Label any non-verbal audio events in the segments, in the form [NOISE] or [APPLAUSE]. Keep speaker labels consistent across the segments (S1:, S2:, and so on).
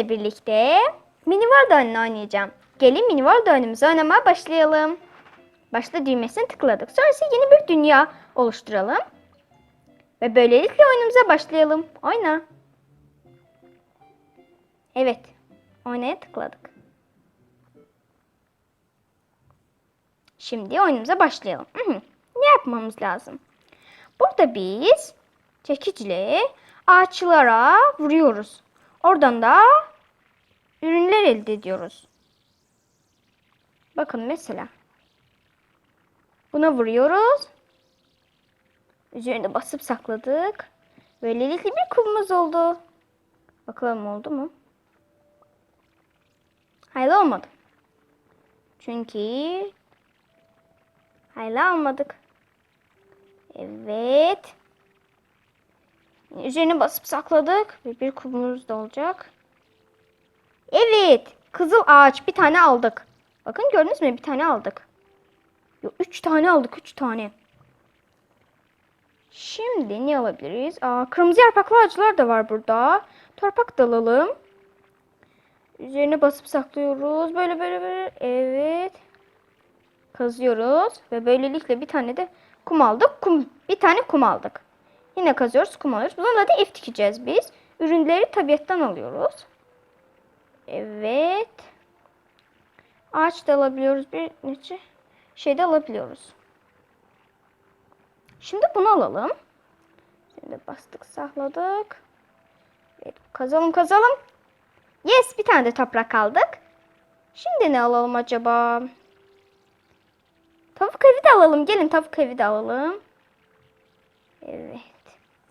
S1: Sizinle birlikte mini world oyununu oynayacağım. Gelin mini world oyunumuzu oynamaya başlayalım. Başta düğmesine tıkladık. Sonrası yeni bir dünya oluşturalım. Ve böylelikle oyunumuza başlayalım. Oyna. Evet. Oynaya tıkladık. Şimdi oyunumuza başlayalım. [CLEARS THROAT] Ne yapmamız lazım? Burada biz çekicle ağaçlara vuruyoruz. Oradan da ürünler elde ediyoruz. Bakın mesela. Buna vuruyoruz. Üzerine basıp sakladık. Böylelikle bir kubumuz oldu. Bakalım oldu mu? Hayır olmadı. Çünkü hayır almadık. Evet. Üzerine basıp sakladık. Ve bir kubumuz da olacak. Evet. Kızıl ağaç. Bir tane aldık. Bakın gördünüz mü? Bir tane aldık. Yo, üç tane aldık. Üç tane. Şimdi ne alabiliriz? Aa, kırmızı yapraklı ağaçlar da var burada. Torpak da alalım. Üzerine basıp saklıyoruz. Böyle böyle böyle. Evet. Kazıyoruz. Ve böylelikle bir tane de kum aldık. Kum, bir tane kum aldık. Yine kazıyoruz, kum alıyoruz. Bununla da ev dikeceğiz biz. Ürünleri tabiattan alıyoruz. Evet. Ağaç da alabiliyoruz. Bir nece şey de alabiliyoruz. Şimdi bunu alalım. Şimdi bastık, sakladık. Evet, kazalım, kazalım. Yes, bir tane de toprak aldık. Şimdi ne alalım acaba? Tavuk evi de alalım. Gelin tavuk evi de alalım. Evet.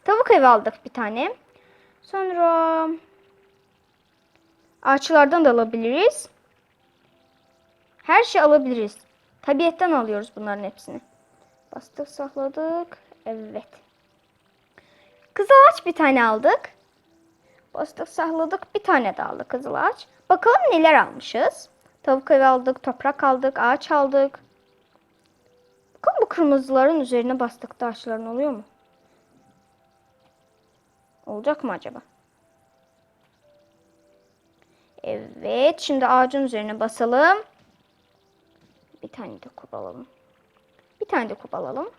S1: Tavuk evi aldık bir tane. Sonra ağaçlardan da alabiliriz. Her şey alabiliriz. Tabiyetten alıyoruz bunların hepsini. Bastık sakladık. Evet. Kızıl ağaç bir tane aldık. Bastık sakladık. Bir tane daha aldık kızıl ağaç. Bakalım neler almışız. Tavuk evi aldık. Toprak aldık. Ağaç aldık. Bakalım bu kırmızıların üzerine bastık taşların oluyor mu? Olacak mı acaba? Evet. Şimdi ağacın üzerine basalım. Bir tane de kub alalım. Bir tane de kub alalım.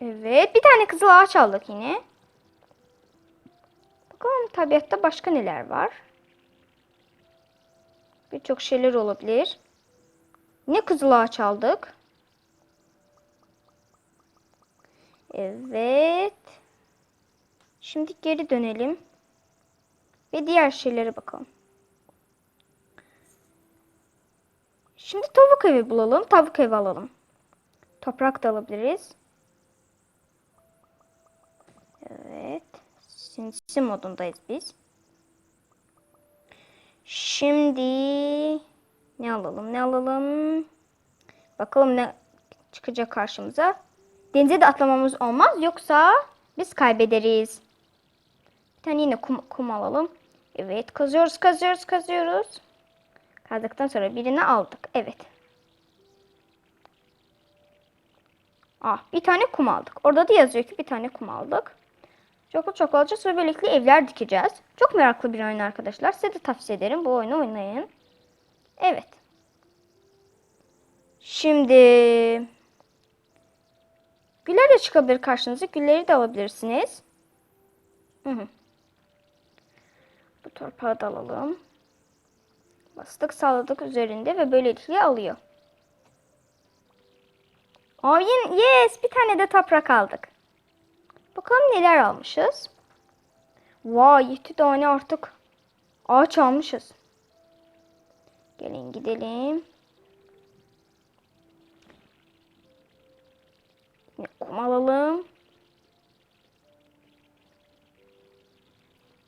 S1: Evet. Bir tane kızıl ağaç aldık yine. Bakalım tabiatta başka neler var. Birçok şeyler olabilir. Ne kızıl ağaç aldık. Evet. Şimdi geri dönelim. Ve diğer şeylere bakalım. Şimdi tavuk evi bulalım. Tavuk evi alalım. Toprak da alabiliriz. Evet. Sinsi modundayız biz. Şimdi ne alalım? Ne alalım? Bakalım ne çıkacak karşımıza. Denize de atlamamız olmaz. Yoksa biz kaybederiz. Bir tane yine kum, kum alalım. Evet kazıyoruz kazıyoruz kazıyoruz. Kazdıktan sonra birini aldık. Evet. Ah bir tane kum aldık. Orada da yazıyor ki bir tane kum aldık. Çok çok alacağız ve böylelikle evler dikeceğiz. Çok meraklı bir oyun arkadaşlar. Size de tavsiye ederim bu oyunu oynayın. Evet. Şimdi güller de çıkabilir karşınıza. Gülleri de alabilirsiniz. Hı hı. Torpağı da alalım. Bastık sağladık üzerinde ve böylelikle alıyor. Oh, yes bir tane de toprak aldık. Bakalım neler almışız. Vay 7 tane artık ağaç almışız. Gelin gidelim. Kum alalım.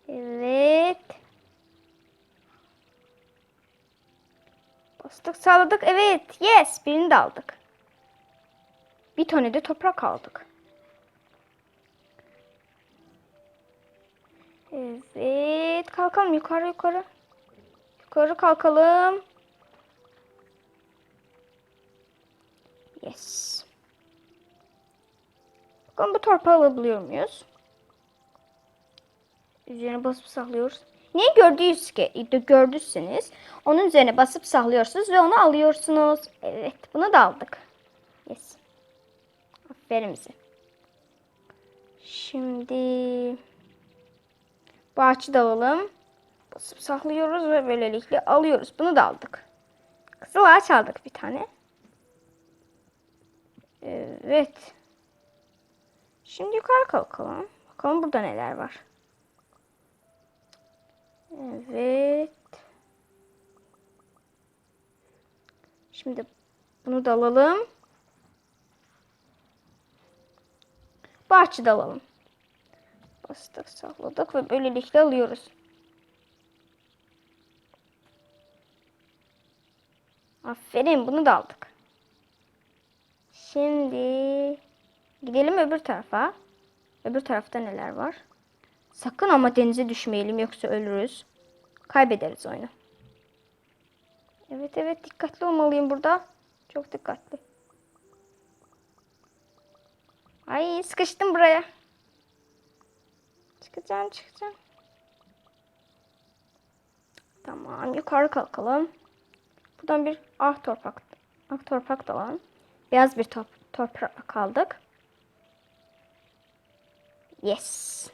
S1: Evet. Bastık sağladık. Evet. Yes. Birini de aldık. Bir tane de toprak aldık. Evet. Kalkalım yukarı yukarı. Yukarı kalkalım. Yes. Bakalım bu torpağı alabiliyor muyuz? Üzerine basıp saklıyoruz. Neyi gördüyüz ki, gördüyseniz onun üzerine basıp saklıyorsunuz ve onu alıyorsunuz. Evet bunu da aldık. Yes. Aferin bize. Şimdi bu ağaçı da alalım. Basıp saklıyoruz ve böylelikle alıyoruz. Bunu da aldık. Kızıl ağaç aldık bir tane. Evet. Şimdi yukarı kalkalım. Bakalım burada neler var. Evet. Şimdi bunu da alalım. Bahçe de alalım. Bastık, sakladık ve böylelikle alıyoruz. Aferin bunu da aldık. Şimdi gidelim öbür tarafa. Öbür tarafta neler var? Sakın ama denize düşmeyelim yoksa ölürüz. Kaybederiz oyunu. Evet evet dikkatli olmalıyım burada. Çok dikkatli. Ay sıkıştım buraya. Çıkacağım çıkacağım. Tamam yukarı kalkalım. Buradan bir ah torpak. Ah torpak da alalım. Beyaz bir top, toprak aldık. Yes.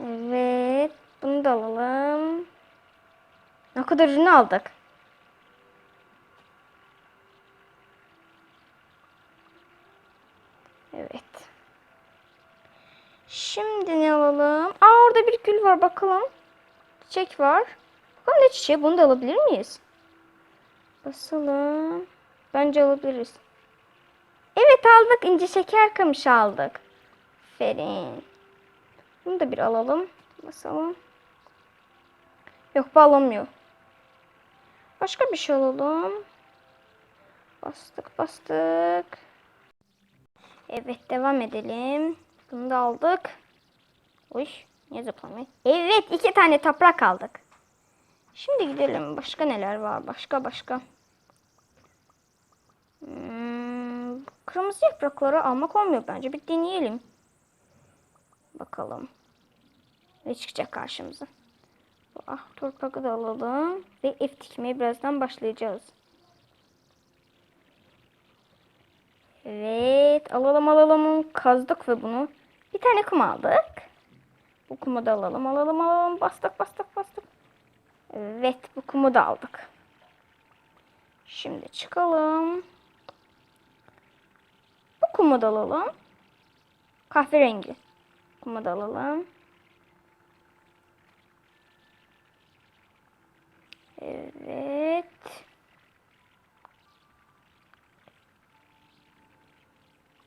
S1: Evet. Bunu da alalım. Ne kadar ürünü aldık. Evet. Şimdi ne alalım? Aa orada bir gül var bakalım. Çiçek var. Bakalım ne çiçeği? Bunu da alabilir miyiz? Basalım. Bence alabiliriz. Evet aldık. İnce şeker kamışı aldık. Aferin. Bunu da bir alalım. Basalım. Yok bu alamıyor. Başka bir şey alalım. Bastık bastık. Evet devam edelim. Bunu da aldık. Uy niye zıplamıyor? Evet iki tane toprak aldık. Şimdi gidelim. Başka neler var? Başka başka. Hmm, kırmızı yaprakları almak olmuyor bence. Bir deneyelim. Bakalım. Ne çıkacak karşımıza. Ah torpağı da alalım. Ve ev dikmeye birazdan başlayacağız. Evet alalım alalım. Kazdık ve bunu. Bir tane kum aldık. Bu kumu da alalım alalım alalım. Bastık bastık bastık. Evet bu kumu da aldık. Şimdi çıkalım. Bu kumu da alalım. Kahverengi. Kumu da alalım. Evet.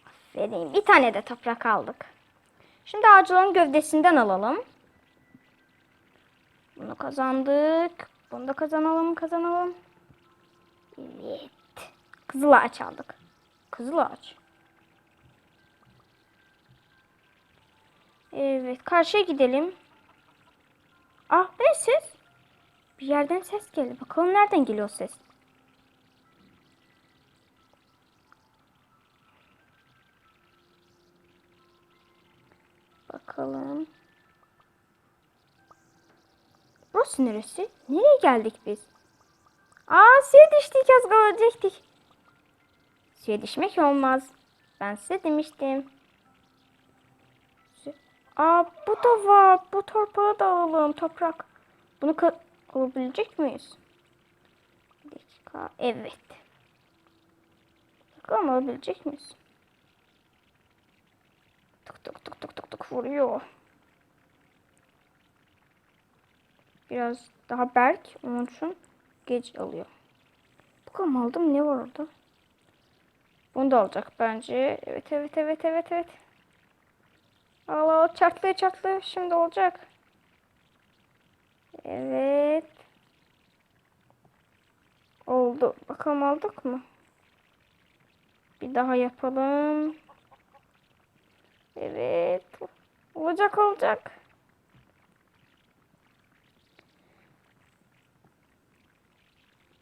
S1: Aferin. Bir tane de toprak aldık. Şimdi ağaçların gövdesinden alalım. Bunu kazandık. Bunu da kazanalım, kazanalım. Evet. Kızıl ağaç aldık. Kızıl ağaç. Evet, karşıya gidelim. Ah, ne ses? Bir yerden ses geldi. Bakalım nereden geliyor ses? Bakalım. Burası neresi? Nereye geldik biz? Aa suya düştük az kalacaktık. Suya düşmek olmaz. Ben size demiştim. Aa bu da var. Bu torpağı da alalım. Toprak. Bunu alabilecek miyiz? Bir dakika. Evet. Bakalım alabilecek miyiz? Tık tık tık tık tık tık vuruyor. Biraz daha berk onun için geç alıyor. Bakalım aldım ne var orada? Bunu da alacak bence. Evet evet evet evet evet. Al al çatlıyor çatlıyor. Şimdi olacak. Evet. Oldu. Bakalım aldık mı? Bir daha yapalım. Evet. Olacak olacak.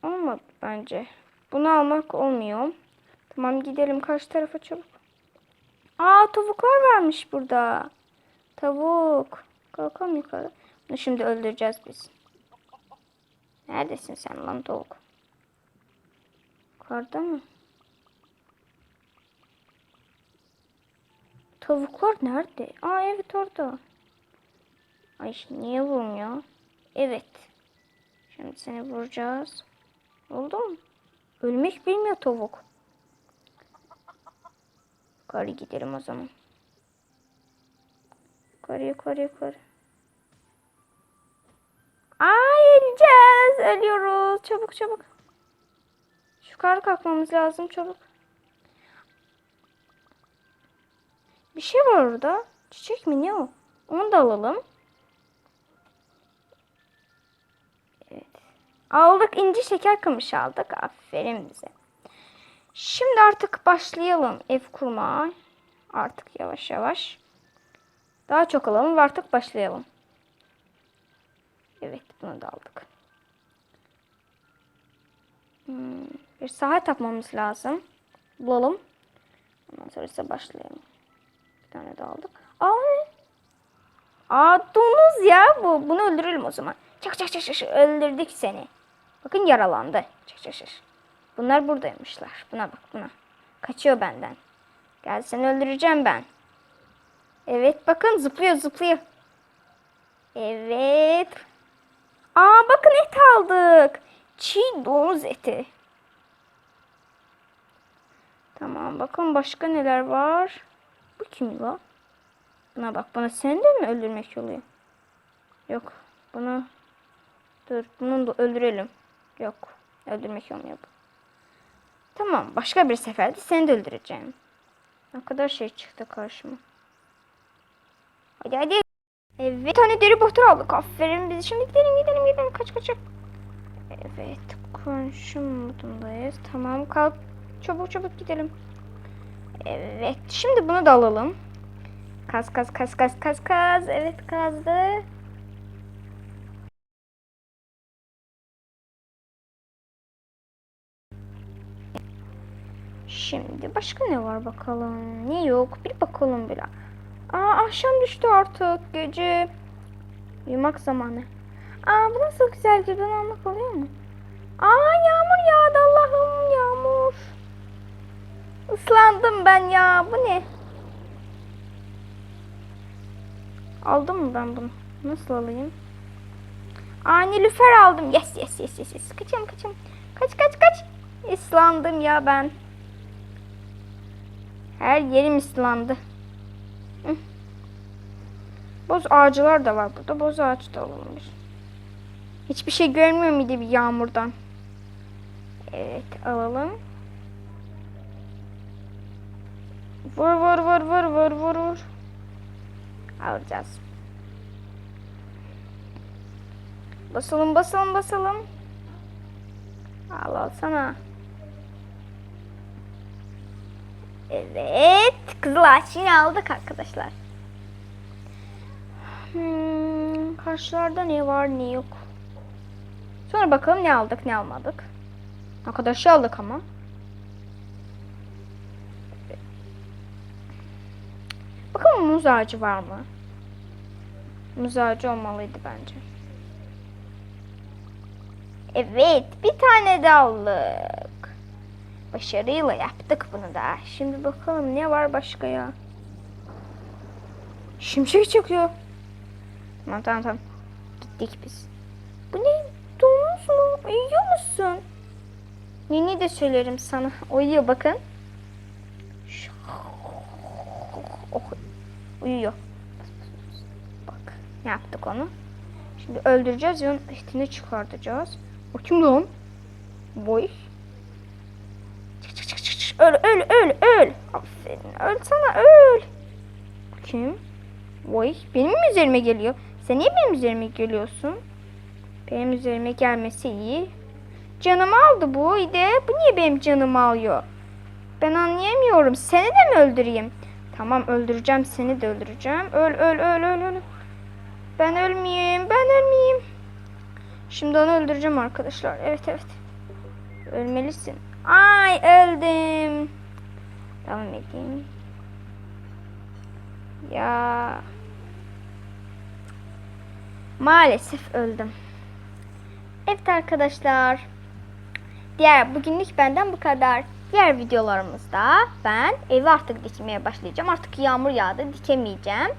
S1: Olmadı bence. Bunu almak olmuyor. Tamam gidelim karşı tarafa çabuk. Aa tavuklar varmış burada. Tavuk. Kalkalım yukarı. Bunu şimdi öldüreceğiz biz. Neredesin sen lan tavuk? Yukarıda mı? Tavuklar nerede? Aa evet orada. Ay niye vurmuyor? Evet. Şimdi seni vuracağız. Oldu mu? Ölmek bilmiyor tavuk. Yukarı gidelim o zaman. Yukarı yukarı yukarı. Ay öleceğiz. Ölüyoruz. Çabuk çabuk. Yukarı kalkmamız lazım çabuk. Bir şey var orada. Çiçek mi ne o? Onu da alalım. Evet. Aldık inci şeker kamışı aldık. Aferin bize. Şimdi artık başlayalım ev kurmaya. Artık yavaş yavaş. Daha çok alalım ve artık başlayalım. Evet bunu da aldık. Hmm, bir saha tapmamız lazım. Bulalım. Ondan sonra ise başlayalım. Bir tane de aldık. Aa, Aa domuz ya bu. Bunu öldürelim o zaman. Çak çak çak çak. Öldürdük seni. Bakın yaralandı. Çak çak çak. Bunlar buradaymışlar. Buna bak buna. Kaçıyor benden. Gel seni öldüreceğim ben. Evet bakın zıplıyor zıplıyor. Evet. Aa bakın et aldık. Çiğ domuz eti. Tamam bakın başka neler var. Bu kim la? Buna bak bana seni de mi öldürmek oluyor? Yok bunu dur bunu da öldürelim. Yok öldürmek olmuyor bu. Tamam başka bir seferde seni de öldüreceğim. Ne kadar şey çıktı karşıma. Hadi hadi. Evet bir tane deri bohtur aldık. Aferin bizi. Şimdi gidelim gidelim gidelim. Kaç kaç. Evet konuşum modundayız. Tamam kalk. Çabuk çabuk gidelim. Evet şimdi bunu da alalım. Kaz kaz kaz kaz kaz kaz. Evet kazdı. Şimdi başka ne var bakalım. Ne yok? Bir bakalım bile. Aa akşam düştü artık. Gece. Uyumak zamanı. Aa bu nasıl güzel gibi almak oluyor mu? Aa yağmur yağdı Allah'ım yağmur. Islandım ben ya. Bu ne? Aldım mı ben bunu? Nasıl alayım? Aa Nilüfer aldım. Yes yes yes yes. yes. Kaçayım kaçayım. Kaç kaç kaç. Islandım ya ben. Her yerim ıslandı. Boz ağacılar da var burada. Boz ağaç da olmuş. Hiçbir şey görmüyor muydu bir yağmurdan? Evet alalım. Vur vur vur vur vur vur vur. Alacağız. Basalım basalım basalım. Al al Evet. Kızıl ağaç yine aldık arkadaşlar. Hmm, karşılarda ne var ne yok. Sonra bakalım ne aldık ne almadık. Arkadaşı aldık ama. Bakalım muz ağacı var mı? Muz ağacı olmalıydı bence. Evet bir tane de aldık. Başarıyla yaptık bunu da. Şimdi bakalım ne var başka ya. Şimşek çakıyor. Tamam tamam tamam. Gittik biz. Bu ne? Domuz mu? Uyuyor musun? Nini de söylerim sana. Uyuyor bakın. Oh, uyuyor. Bak ne yaptık onu. Şimdi öldüreceğiz ve onun etini çıkartacağız. O kim lan? Boy. Öl öl öl öl. Aferin. Öl sana öl. Kim? Boy. Benim mi üzerime geliyor? Sen niye benim üzerime geliyorsun? Benim üzerime gelmesi iyi. Canımı aldı bu. İde. Bu niye benim canımı alıyor? Ben anlayamıyorum. Seni de mi öldüreyim? Tamam öldüreceğim. Seni de öldüreceğim. Öl öl öl öl öl. Ben ölmeyeyim. Ben ölmeyeyim. Şimdi onu öldüreceğim arkadaşlar. Evet evet. Ölmelisin. Ay öldüm. Devam edeyim. Ya. Maalesef öldüm. Evet arkadaşlar. Diğer bugünlük benden bu kadar. Diğer videolarımızda ben evi artık dikmeye başlayacağım. Artık yağmur yağdı dikemeyeceğim.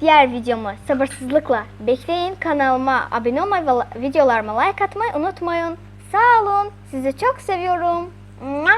S1: Diğer videomu sabırsızlıkla bekleyin. Kanalıma abone olmayı ve videolarıma like atmayı unutmayın. Sağ olun. Sizi çok seviyorum. Mua.